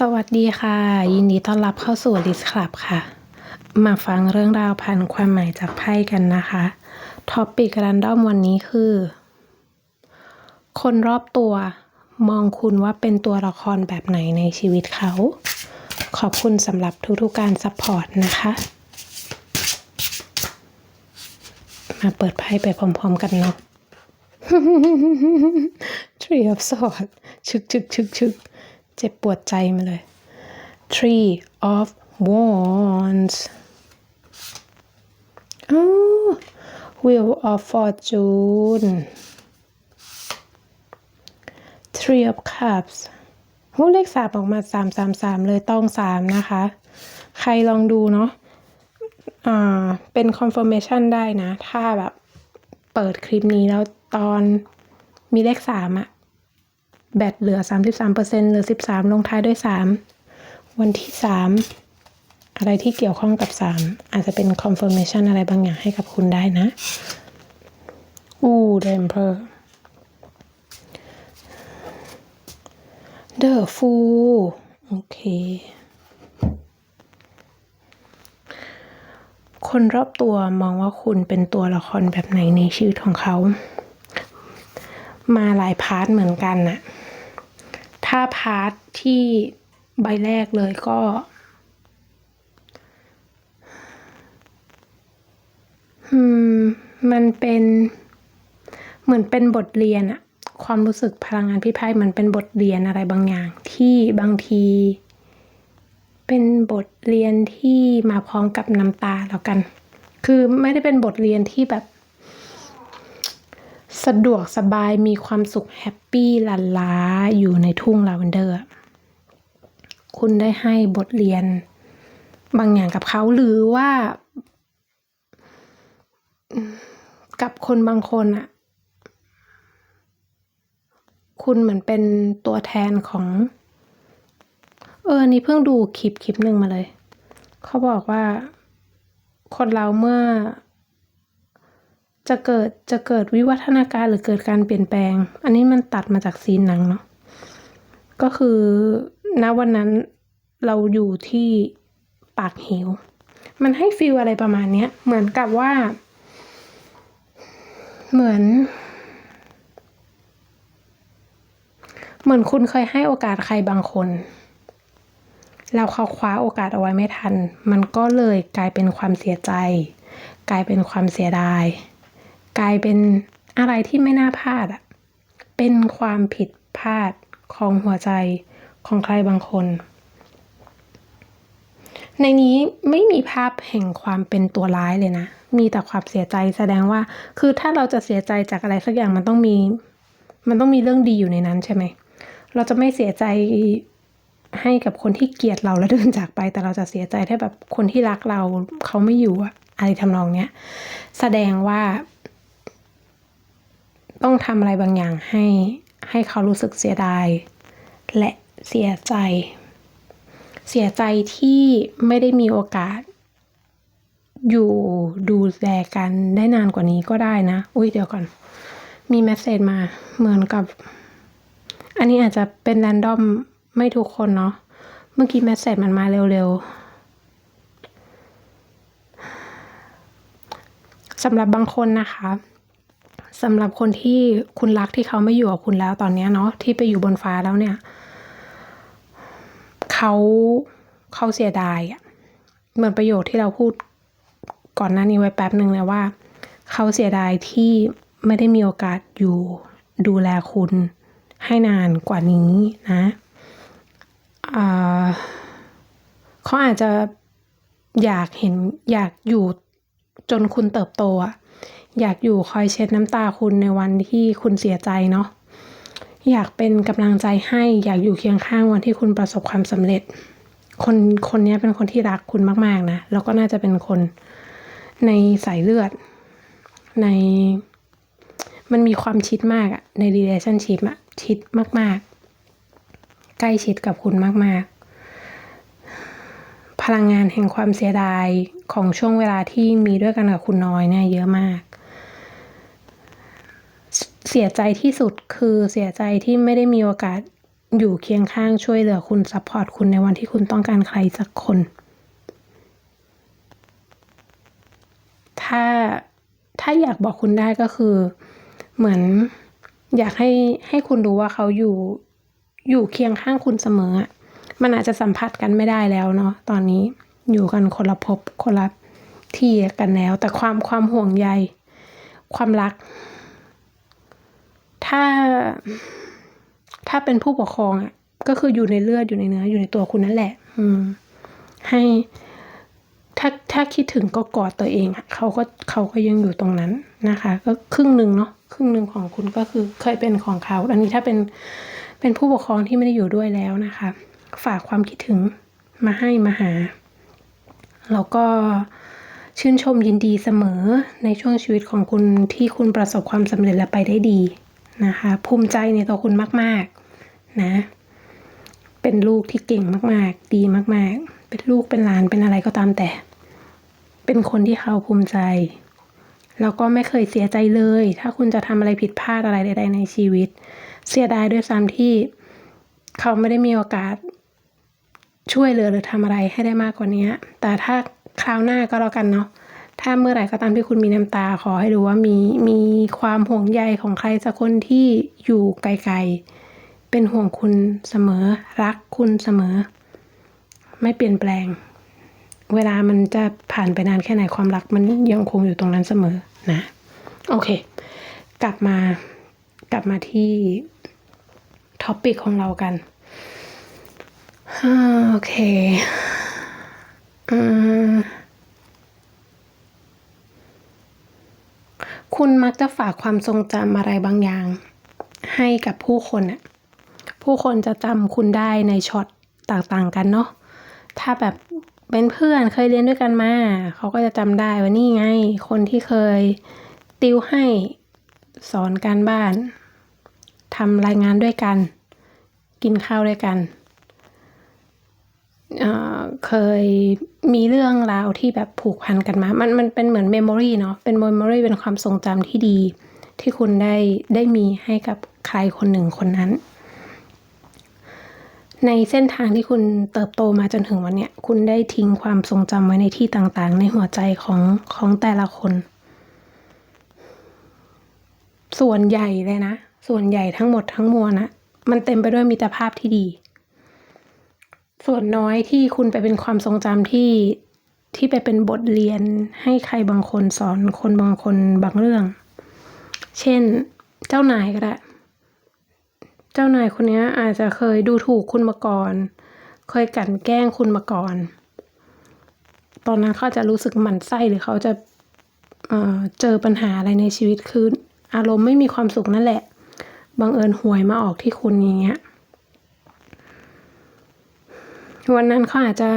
สวัสดีค่ะ ยินดีต้อนรับเข้าสู่ List Club ค่ะ มาฟังเรื่องราวพันความหมายจากไพ่กันนะคะท็อปปิกรันดอมวันนี้คือ คนรอบตัวมองคุณว่าเป็นตัวละครแบบไหนในชีวิตเขา ขอบคุณสำหรับทุกๆการซัพพอร์ตนะคะ มาเปิดไพ่ไปพร้อมๆกันเนาะ Tree of Swords ชึกชึกชึกชึก เจ็บปวดใจมาเลย Tree of Wands อ้ Wheel of Fortune Three of Cups โหเลขสามออกมาสามสามสามเลยต้องสามนะคะ ใครลองดูเนาะอ่าเป็น confirmation ได้นะ ถ้าแบบเปิดคลิปนี้แล้วตอนมีเลขสามอะ แบตเหลือ 33%เหลือ 13 ลงท้ายด้วย 3 วันที่ 3 อะไรที่เกี่ยวข้องกับ 3 อาจจะเป็น confirmation อะไรบางอย่างให้กับคุณได้นะอู้ The Emperor The Fool โอเคคนรอบตัวมองว่าคุณเป็นตัวละครแบบไหนในชีวิตของเขา มาหลายพาร์ทเหมือนกันน่ะ ถ้าพาร์ทที่ใบแรกเลยก็ อืม มันเป็นเหมือนเป็นบทเรียนอะความรู้สึกพลังงานพี่ไพ่เหมือนเป็นบทเรียนอะไรบางอย่าง ที่บางที เป็นบทเรียนที่มาพร้อมกับน้ำตาแล้วกัน คือไม่ได้เป็นบทเรียนที่แบบ สะดวกสบายมีความสุขแฮปปี้ลันล้าอยู่ในทุ่งลาเวนเดอร์ คุณได้ให้บทเรียน บางอย่างกับเขาหรือว่ากับคนบางคนอะคุณเหมือนเป็นตัวแทนของ เออ นี่เพิ่งดูคลิปคลิปหนึ่งมาเลย เขาบอกว่า คนเราเมื่อ จะเกิดจะเกิดวิวัฒนาการหรือเกิดการเปลี่ยนแปลง อันนี้มันตัดมาจากซีนหนังเนาะก็คือณวันนั้นเราอยู่ที่ปากเหว มันให้ฟีลอะไรประมาณเนี้ย เหมือนกับว่า เหมือน เหมือนคุณเคยให้โอกาสใครบางคนแล้วเขาคว้าโอกาสเอาไว้ไม่ทัน มันก็เลยกลายเป็นความเสียใจ กลายเป็นความเสียดาย กลายเป็นอะไรที่ไม่น่าพลาดอะเป็นความผิดพลาดของหัวใจของใครบางคน ในนี้ไม่มีภาพแห่งความเป็นตัวร้ายเลยนะ มีแต่ความเสียใจแสดงว่า คือถ้าเราจะเสียใจจากอะไรสักอย่างมันต้องมี มันต้องมีเรื่องดีอยู่ในนั้นใช่ไหม เราจะไม่เสียใจให้กับคนที่เกลียดเราแล้วเดินจากไป แต่เราจะเสียใจถ้าแบบคนที่รักเราเขาไม่อยู่อะอะไรทำนองเนี้ย แสดงว่า ต้องทำอะไรบางอย่างให้ให้เขารู้สึกเสียดาย และเสียใจ เสียใจที่ไม่ได้มีโอกาส อยู่ดูแลกันได้นานกว่านี้ก็ได้นะ อุ้ยเดี๋ยวก่อน มีแมสเซจมาเหมือนกับ อันนี้อาจจะเป็นแรนดอมไม่ทุกคนเนาะเมื่อกี้แมสเซจมันมาเร็วๆสำหรับบางคนนะคะ สำหรับคนที่คุณรักที่เขาไม่อยู่กับคุณแล้วตอนนี้เนาะที่ไปอยู่บนฟ้าแล้วเนี่ยเขาเขาเสียดายอะเหมือนประโยคที่เราพูดก่อนหน้านี้ไว้แป๊บหนึ่งเลยว่า เขาเสียดายที่ไม่ได้มีโอกาสอยู่ดูแลคุณให้นานกว่านี้นะเขาอาจจะอยากเห็นอยากอยู่จนคุณเติบโตอะ อยากอยู่คอยเช็ดน้ำตาคุณในวันที่คุณเสียใจเนาะอยากเป็นกำลังใจให้อยากอยู่เคียงข้างวันที่คุณประสบความสำเร็จ คนคนนี้เป็นคนที่รักคุณมากๆนะแล้วก็น่าจะเป็นคนในสายเลือด ในมันมีความชิดมากอะใน relationship อะชิดมาก ๆ ใกล้ชิดกับคุณมาก ๆ พลังงานแห่งความเสียดายของช่วงเวลาที่มีด้วยกันกับคุณน้อยเนี่ยเยอะมาก เสียใจที่สุดคือเสียใจที่ไม่ได้มีโอกาสอยู่เคียงข้างช่วยเหลือคุณซัพพอร์ตคุณในวันที่คุณต้องการใครสักคน ถ้าถ้าอยากบอกคุณได้ก็คือ เหมือนอยากให้ให้คุณรู้ว่าเขาอยู่อยู่เคียงข้างคุณเสมอ มันอาจจะสัมผัสกันไม่ได้แล้วเนาะตอนนี้อยู่กันคนละภพคนละที่กันแล้ว แต่ความความห่วงใย ความรัก ถ้า ถ้าเป็นผู้ปกครองอะ ก็คืออยู่ในเลือดอยู่ในเนื้ออยู่ในตัวคุณนั่นแหละ อืม ให้ถ้าถ้าคิดถึงก็กอดตัวเองอะเขาก็เขาก็ยังอยู่ตรงนั้นนะคะ ก็ครึ่งหนึ่งเนาะครึ่งหนึ่งของคุณก็คือเคยเป็นของเขา อันนี้ถ้าเป็นเป็นผู้ปกครองที่ไม่ได้อยู่ด้วยแล้วนะคะ ฝากความคิดถึงมาให้มาหาแล้วก็ชื่นชมยินดีเสมอในช่วงชีวิตของคุณที่คุณประสบความสำเร็จและไปได้ดี นะคะ ภูมิใจในตัวคุณมาก ๆ นะ เป็นลูกที่เก่งมาก ๆ ดีมาก ๆ เป็นลูกเป็นหลานเป็นอะไรก็ตามแต่ เป็นคนที่เขาภูมิใจ แล้วก็ไม่เคยเสียใจเลย ถ้าคุณจะทำอะไรผิดพลาดอะไรใด ๆ ในชีวิต เสียดายด้วยซ้ำที่เขาไม่ได้มีโอกาสช่วยเหลือหรือทำอะไรให้ได้มากกว่านี้ แต่ถ้าคราวหน้าก็แล้วกันเนาะ ถ้าเมื่อไหร่ก็ตามที่คุณมีน้ำตาขอให้รู้ว่ามีมีความห่วงใยของใครสักคนที่อยู่ไกลๆ เป็นห่วงคุณเสมอ รักคุณเสมอ ไม่เปลี่ยนแปลง เวลามันจะผ่านไปนานแค่ไหนความรักมันยังคงอยู่ตรงนั้นเสมอนะ โอเค กลับมากลับมาที่ท็อปิกของเรากันโอเค อืม คุณมักจะฝากความทรงจำอะไรบางอย่าง ให้กับผู้คนอะผู้คนจะจำคุณได้ในช็อตต่างๆกันเนาะ ถ้าแบบเป็นเพื่อนเคยเรียนด้วยกันมา เขาก็จะจำได้ว่านี่ไง คนที่เคยติวให้สอนการบ้านทำรายงานด้วยกัน กินข้าวด้วยกัน เคยมีเรื่องราวที่แบบผูกพันกันมา มันมันเป็นเหมือนเมมโมรีเนาะ เป็นเมมโมรีเป็นความทรงจำที่ดี ที่คุณได้ได้มีให้กับใครคนหนึ่งคนนั้น ในเส้นทางที่คุณเติบโตมาจนถึงวันเนี้ย คุณได้ทิ้งความทรงจำไว้ในที่ต่างๆ ในหัวใจของของแต่ละคน ส่วนใหญ่เลยนะ ส่วนใหญ่ทั้งหมดทั้งมวลนะ มันเต็มไปด้วยมิตรภาพที่ดี ส่วนน้อยที่คุณไปเป็นความทรงจำที่ที่ไปเป็นบทเรียนให้ใครบางคนสอนคนบางคนบางเรื่อง เช่น เจ้านายก็ได้ เจ้านายคนนี้อาจจะเคยดูถูกคุณมาก่อน เคยกลั่นแกล้งคุณมาก่อน ตอนนั้นเขาจะรู้สึกหมั่นไส้หรือเขาจะเเจอปัญหาอะไรในชีวิตคือ อารมณ์ไม่มีความสุขนั่นแหละ บังเอิญหวยมาออกที่คุณอย่างเงี้ย วันนั้นเขาอาจจะ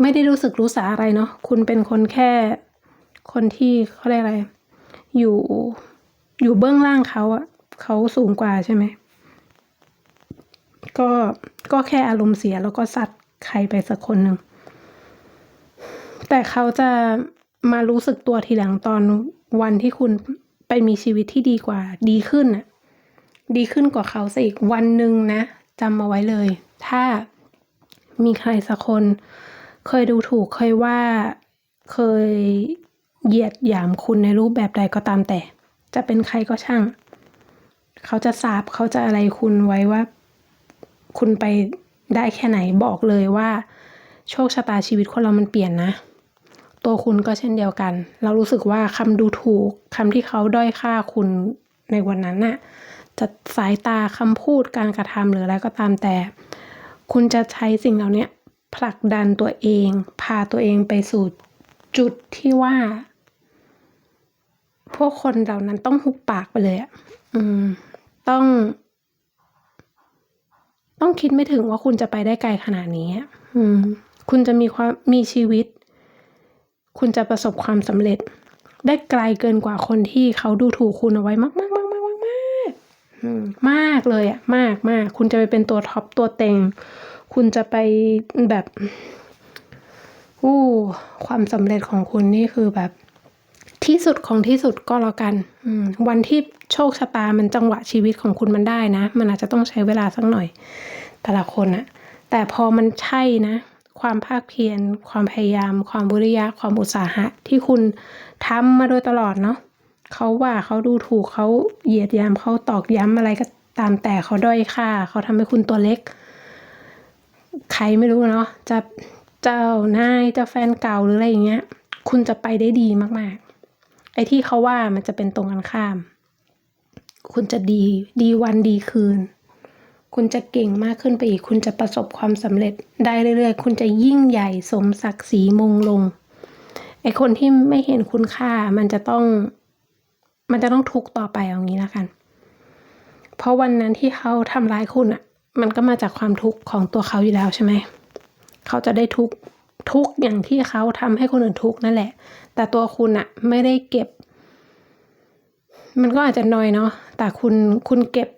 ไม่ได้รู้สึกรู้สาอะไรเนาะคุณเป็นคนแค่คนที่เขาเรียกอะไร อยู่อยู่เบื้องล่างเขาอะเขาสูงกว่าใช่ไหมก็ก็แค่อารมณ์เสียแล้วก็สัตว์ใครไปสักคนหนึ่งแต่เขาจะมารู้สึกตัวทีหลังตอนวันที่คุณไปมีชีวิตที่ดีกว่า ดีขึ้นน่ะดีขึ้นกว่าเขาซะอีกวันหนึ่งนะจำมาไว้เลย ถ้า มีใครสักคน เคยดูถูกเคยว่าเคยเหยียดหยามคุณในรูปแบบใดก็ตามแต่ จะเป็นใครก็ช่าง เขาจะสาบเขาจะอะไรคุณไว้ว่า คุณไปได้แค่ไหนบอกเลยว่า โชคชะตาชีวิตคนเรามันเปลี่ยนนะ ตัวคุณก็เช่นเดียวกัน เรารู้สึกว่าคำดูถูกคำที่เขาด้อยค่าคุณในวันนั้นน่ะจะสายตาคำพูดการกระทำหรืออะไรก็ตามแต่ คุณจะใช้สิ่งเหล่านี้ผลักดันตัวเอง พาตัวเองไปสู่จุดที่ว่า พวกคนเหล่านั้นต้องหุบปากไปเลยอะอืมต้อง ต้องคิดไม่ถึงว่าคุณจะไปได้ไกลขนาดนี้อะอืม คุณจะมีความมีชีวิต คุณจะประสบความสำเร็จ ได้ไกลเกินกว่าคนที่เขาดูถูกคุณเอาไว้มาก มากเลยอะมากมากคุณจะไปเป็นตัวท็อปตัวเต็ง คุณจะไปแบบอู้ความสำเร็จของคุณนี่คือแบบที่สุดของที่สุดก็แล้วกันวันที่โชคชะตามันจังหวะชีวิตของคุณมันได้นะ มันอาจจะต้องใช้เวลาสักหน่อย แต่ละคนอะแต่พอมันใช่นะ ความภาคเพียรความพยายาม ความวิริยะ ความอุตสาหะ ที่คุณทำมาโดยตลอดเนาะ เขาว่าเขาดูถูกเขาเหยียดยามเขาตอกย้ำอะไรก็ตามแต่เขาด้อยค่าเขาทำให้คุณตัวเล็ก ใครไม่รู้เนาะจะเจ้านายจะแฟนเก่าหรืออะไรอย่างเงี้ย คุณจะไปได้ดีมากๆ ไอ้ที่เขาว่ามันจะเป็นตรงกันข้าม คุณจะดีดีวันดีคืน คุณจะเก่งมากขึ้นไปอีก คุณจะประสบความสำเร็จได้เรื่อยๆ คุณจะยิ่งใหญ่สมศักดิ์ศรีมงลงไอคนที่ไม่เห็นคุณค่ามันจะต้อง มันจะต้องทุกข์ต่อไปเอางี้แล้วกัน เพราะวันนั้นที่เขาทำร้ายคุณอะ่ะ มันก็มาจากความทุกข์ของตัวเขาอยู่แล้วใช่ไหม เขาจะได้ทุกข์ทุกอย่างที่เขาทำให้คนอื่นทุกข์นั่นแหละ แต่ตัวคุณอะไม่ได้เก็บ มันก็อาจจะน้อยเนาะ แต่คุณคุณเก็บ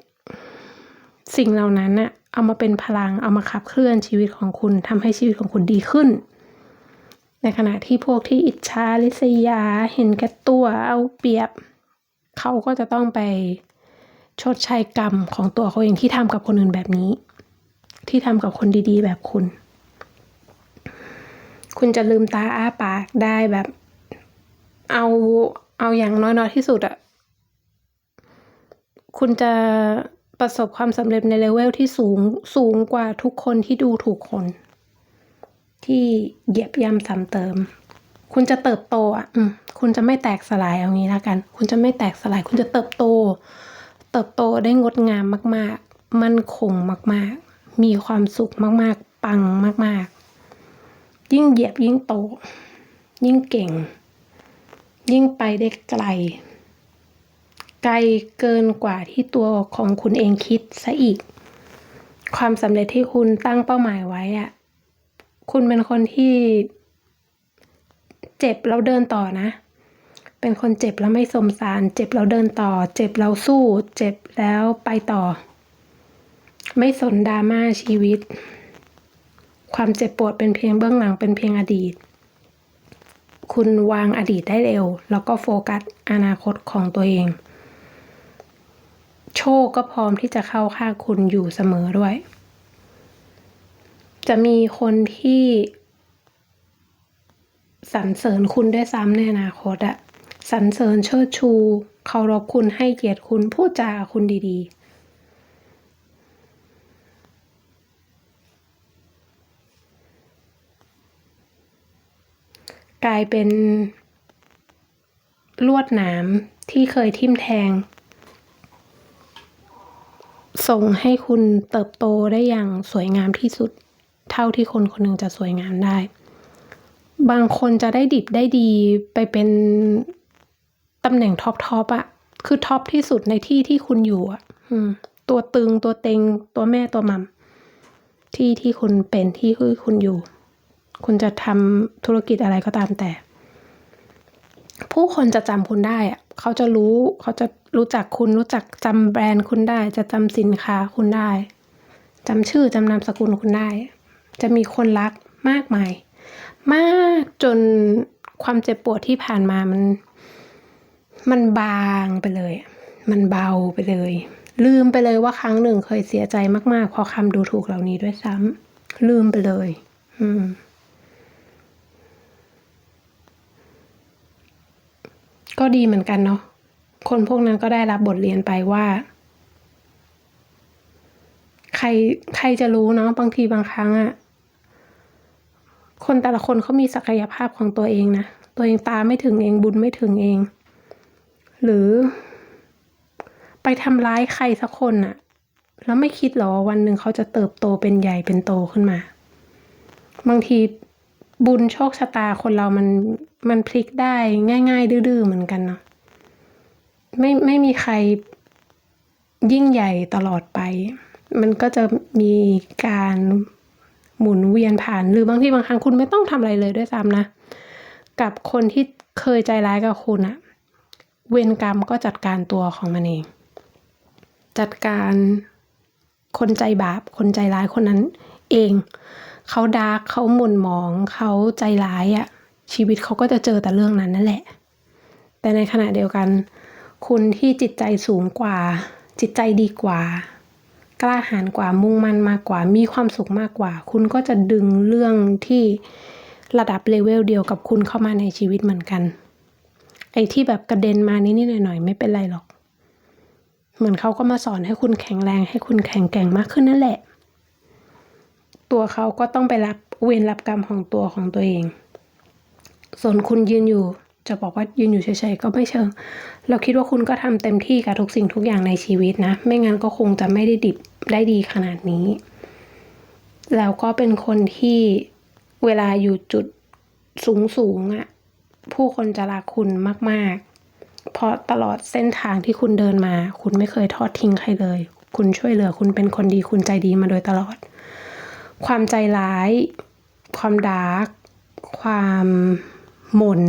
สิ่งเหล่านั้นน่ะเอามาเป็นพลังเอามาขับเคลื่อนชีวิตของคุณทำให้ชีวิตของคุณดีขึ้น ในขณะที่พวกที่อิจฉาริษยา เห็นแก่ตัวเอาเปรียบ เขาก็จะต้องไปชดใช้กรรมของตัวเขาเองที่ทำกับคนอื่นแบบนี้ ที่ทำกับคนดีๆ แบบคุณ คุณจะลืมตาอ้าปากได้แบบ เอาเอาอย่างน้อยๆที่สุดอะคุณจะประสบความสำเร็จในเลเวลที่สูงสูงกว่าทุกคนที่ดูถูกคน ที่เหยียบย่ำซ้ำเติม คุณจะเติบโตอะอืมคุณจะไม่แตกสลายเอางี้แล้วกัน คุณจะไม่แตกสลาย คุณจะเติบโต เติบโตได้งดงามมาก ๆ มั่นคงมาก ๆ มีความสุขมาก ๆ ปังมาก ๆ ยิ่งเหยียบยิ่งโต ยิ่งเก่ง ยิ่งไปได้ไกล ไกลเกินกว่าที่ตัวของคุณเองคิดซะอีก ความสำเร็จที่คุณตั้งเป้าหมายไว้อะคุณเป็นคนที่ เจ็บแล้วเดินต่อนะ เป็นคนเจ็บแล้วไม่สมสาร เจ็บแล้วเดินต่อ เจ็บแล้วสู้ เจ็บแล้วไปต่อ ไม่สนดราม่าชีวิต ความเจ็บปวดเป็นเพียงเบื้องหลังเป็นเพียงอดีต คุณวางอดีตได้เร็ว แล้วก็โฟกัสอนาคตของตัวเอง โชคก็พร้อมที่จะเข้าข้างคุณอยู่เสมอด้วย จะมีคนที่ สรรเสริญคุณด้วยซ้ำในอนาคตอะสรรเสริญเชิดชูเคารพคุณให้เกียรติคุณพูดจาคุณดีๆกลายเป็น ลวดหนามที่เคยทิ่มแทง ส่งให้คุณเติบโตได้อย่างสวยงามที่สุด เท่าที่คนคนหนึ่งจะสวยงามได้ บางคนจะได้ดิบได้ดีไปเป็นตำแหน่งท็อปทอปอะคือท็อปที่สุดในที่ที่คุณอยู่อะอืมตัวตึงตัวเต็งตัวแม่ตัวมัมที่ที่คุณเป็นที่ที่คุณอยู่ คุณจะทำธุรกิจอะไรก็ตามแต่ ผู้คนจะจำคุณได้อะเขาจะรู้เขาจะรู้จักคุณรู้จักจำแบรนด์คุณได้ จะจำสินค้าคุณได้จำชื่อจำนามสกุลคุณได้ จะมีคนรักมากมาย มากจนความเจ็บปวดที่ผ่านมามัน มันบางไปเลย มันเบาไปเลย ลืมไปเลยว่าครั้งหนึ่งเคยเสียใจมากๆเพราะคำดูถูกเหล่านี้ด้วยซ้ำลืมไปเลย อืมก็ดีเหมือนกันเนาะ คนพวกนั้นก็ได้รับบทเรียนไปว่า ใครใครจะรู้เนาะบางทีบางครั้งอะ คนแต่ละคนเขามีศักยภาพของตัวเองนะ ตัวเองตาไม่ถึงเองบุญไม่ถึงเอง หรือ ไปทำร้ายใครสักคนอะแล้วไม่คิดหรอวันหนึ่งเขาจะเติบโตเป็นใหญ่เป็นโตขึ้นมา บางทีบุญโชคชะตาคนเรามันมันพลิกได้ง่าย ๆ ดื้อๆเหมือนกันเนาะไม่ไม่มีใครยิ่งใหญ่ตลอดไป มันก็จะมีการ หมุนเวียนผ่าน หรือบางทีบางครั้งคุณไม่ต้องทำอะไรเลยด้วยซ้ำนะ กับคนที่เคยใจร้ายกับคุณอะเวรกรรมก็จัดการตัวของมันเอง จัดการคนใจบาป คนใจร้ายคนนั้นเอง เขาดาร์กเขาหม่นหมอง เขาใจร้ายอะชีวิตเขาก็จะเจอแต่เรื่องนั้นนั่นแหละ แต่ในขณะเดียวกัน คุณที่จิตใจสูงกว่า จิตใจดีกว่า กล้าหาญกว่ามุ่งมั่นมากกว่า มีความสุขมากกว่า คุณก็จะดึงเรื่องที่ระดับเลเวลเดียวกับคุณเข้ามาในชีวิตเหมือนกัน ไอ้ที่แบบกระเด็นมานิดๆหน่อยๆไม่เป็นไรหรอก เหมือนเขาก็มาสอนให้คุณแข็งแรงให้คุณแข็งแกร่งมากขึ้นนั่นแหละ ตัวเขาก็ต้องไปรับเวรรับกรรมของตัวของตัวเอง ส่วนคุณยืนอยู่ จะบอกว่ายืนอยู่เฉยๆก็ไม่เชิง เราคิดว่าคุณก็ทำเต็มที่กับทุกสิ่งทุกอย่างในชีวิตนะ ไม่งั้นก็คงจะไม่ได้ดิบได้ดีขนาดนี้ แล้วก็เป็นคนที่เวลาอยู่จุดสูงสูงๆอะ่ะผู้คนจะรักคุณมาก ๆ เพราะตลอดเส้นทางที่คุณเดินมา คุณไม่เคยทอดทิ้งใครเลย คุณช่วยเหลือคุณเป็นคนดีคุณใจดีมาโดยตลอด ความใจร้าย ความดาร์กความหม่น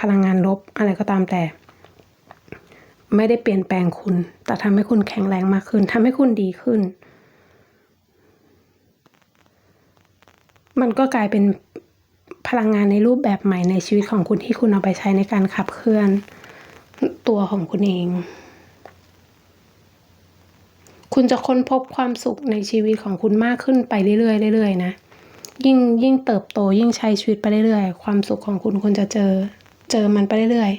พลังงานลบอะไรก็ตามแต่ ไม่ได้เปลี่ยนแปลงคุณ แต่ทำให้คุณแข็งแรงมากขึ้นทำให้คุณดีขึ้น มันก็กลายเป็นพลังงานในรูปแบบใหม่ในชีวิตของคุณที่คุณเอาไปใช้ในการขับเคลื่อนตัวของคุณเอง คุณจะค้นพบความสุขในชีวิตของคุณมากขึ้นไปเรื่อยๆเรื่อยๆนะ ยิ่งยิ่งเติบโตยิ่งใช้ชีวิตไปเรื่อยๆ ความสุขของคุณคุณจะเจอ เจอมันไปเรื่อย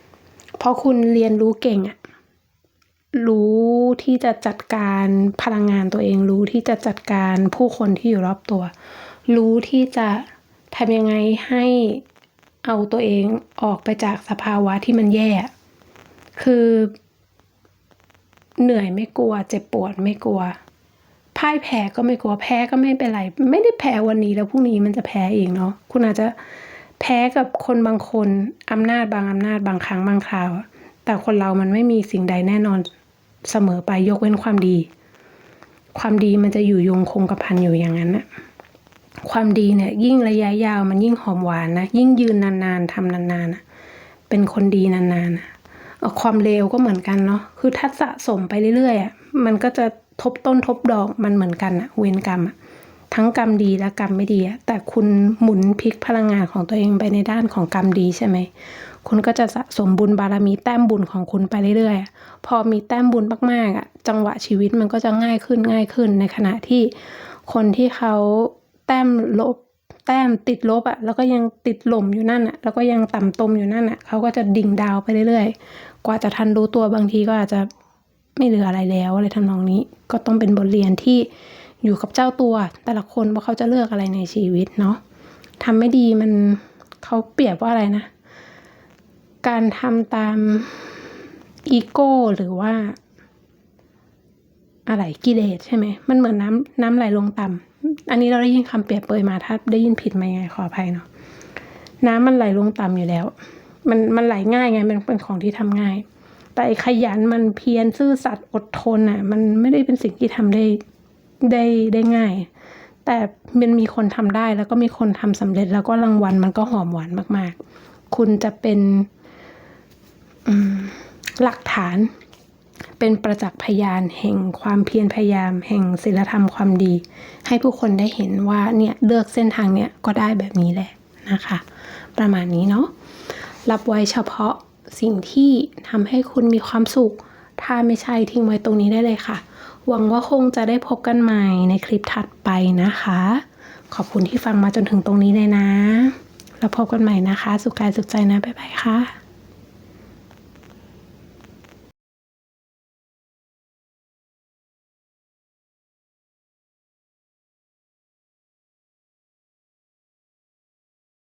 ๆ เพราะคุณเรียนรู้เก่งอะรู้ที่จะจัดการพลังงานตัวเอง รู้ที่จะจัดการผู้คนที่อยู่รอบตัว รู้ที่จะทำยังไงให้เอาตัวเองออกไปจากสภาวะที่มันแย่ คือ เหนื่อยไม่กลัว เจ็บปวดไม่กลัวพ่ายแพ้ก็ไม่กลัวแพ้ก็ไม่เป็นไร ไม่ได้แพ้วันนี้แล้วพรุ่งนี้มันจะแพ้เองเนาะคุณอาจจะ แพ้กับคนบางคนอำนาจบางอำนาจบางครั้งบางคราว แต่คนเรามันไม่มีสิ่งใดแน่นอนเสมอไปยกเว้นความดี ความดีมันจะอยู่ยงคงกระพันอยู่อย่างนั้นนะความดีเนี่ยยิ่งระยะยาวมันยิ่งหอมหวานนะยิ่งยืนนานๆทำนานๆนะเป็นคนดีนานๆนะความเลวก็เหมือนกันเนาะคือถ้าสะสมไปเรื่อยๆอะมันก็จะทบต้นทบดอกมันเหมือนกันอะเวรกรรมอะ ทั้งกรรมดีและกรรมไม่ดี แต่คุณหมุนพลิกพลังงานของตัวเองไปในด้านของกรรมดีใช่ไหม คุณก็จะสะสมบุญบารมีแต้มบุญของคุณไปเรื่อยๆ พอมีแต้มบุญมากๆอะจังหวะชีวิตมันก็จะง่ายขึ้นง่ายขึ้นในขณะที่คนที่เขาแต้มลบแต้มติดลบอะแล้วก็ยังติดหล่มอยู่นั่นอะแล้วก็ยังต่ำตมอยู่นั่นอะเขาก็จะดิ่งดาวไปเรื่อยๆ กว่าจะทันรู้ตัวบางทีก็อาจจะไม่เหลืออะไรแล้วอะไรทำนองนี้ ก็ต้องเป็นบทเรียนที่ อยู่กับเจ้าตัว แต่ละคนว่าเขาจะเลือกอะไรในชีวิตเนาะทำไม่ดีมันเขาเปรียบว่าอะไรนะ การทำตามอีโก้หรือว่า อะไรกิเลสใช่ไหมมันเหมือนน้ำน้ำไหลลงต่ำอันนี้เราได้ยินคำเปรียบเปยมาถ้าได้ยินผิดมายังไงขออภัยเนาะน้ำมันไหลลงต่ำอยู่แล้ว มันมันไหลง่ายไงมันเป็นของที่ทำง่าย แต่ขยันมันเพียรซื่อสัตย์อดทนอะ มันไม่ได้เป็นสิ่งที่ทำได้ ได้ได้ง่าย แต่มันมีคนทำได้แล้วก็มีคนทำสำเร็จแล้วก็รางวัลมันก็หอมหวานมาก ๆ คุณจะเป็นหลักฐานเป็นประจักษ์พยานแห่งความเพียรพยายาม แห่งศีลธรรมความดี ให้ผู้คนได้เห็นว่าเนี่ยเลือกเส้นทางเนี่ยก็ได้แบบนี้แหละนะคะ ประมาณนี้เนาะรับไว้เฉพาะสิ่งที่ทำให้คุณมีความสุข ถ้าไม่ใช่ทิ้งไว้ตรงนี้ได้เลยค่ะ หวังว่าคงจะได้พบกันใหม่ในคลิปถัดไปนะคะ ขอบคุณที่ฟังมาจนถึงตรงนี้เลยนะ แล้วพบกันใหม่นะคะ สุขกายสุขใจนะ บ๊ายบายค่ะ